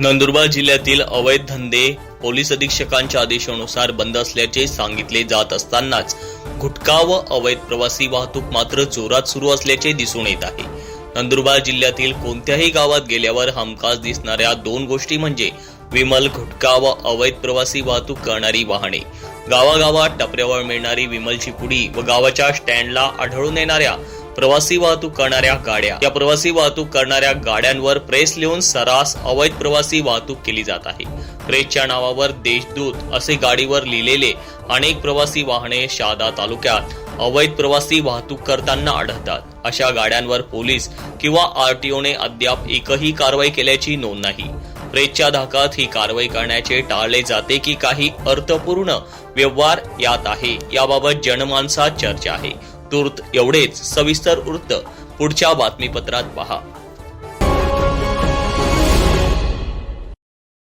नंदुरबार जिल्ह्यातील अवैध धंदे पोलीस अधीक्षकांच्या आदेशानुसार बंद असल्याचे सांगितले जात असतानाच गुटखा व अवैध प्रवासी वाहतूक मात्र जोरात सुरू असल्याचे दिसून येत आहे. नंदुरबार जिल्ह्यातील कोणत्याही गावात गेल्यावर हमखास दिसणाऱ्या दोन गोष्टी म्हणजे विमल गुटखा व अवैध प्रवासी वाहतूक करणारी वाहने. गावागावात टपऱ्यावर मिळणारी विमलची पुडी व गावाच्या स्टँडला आढळून येणाऱ्या प्रवासी वाहतूक करणाऱ्या गाड्या. या प्रवासी वाहतूक करणाऱ्या गाड्यांवर प्रेस लिहून सरास अवैध प्रवासी वाहतूक केली जात आहे. प्रेसच्या नावावर देशदूत असे गाडीवर लिहिलेले अनेक प्रवासी वाहने शहादा तालुक्यात अवैध प्रवासी वाहतूक करताना आढळतात. अशा गाड्यांवर पोलीस किंवा आरटीओने अद्याप एकही कारवाई केल्याची नोंद नाही. प्रेसच्या धाकात ही कारवाई करण्याचे टाळले जाते की काही अर्थपूर्ण व्यवहार यात आहे. याबाबत जनमानसात चर्चा आहे. तूर्त एवढेच सविस्तर वृत्त पुढच्या बातमीपत्रात पहा.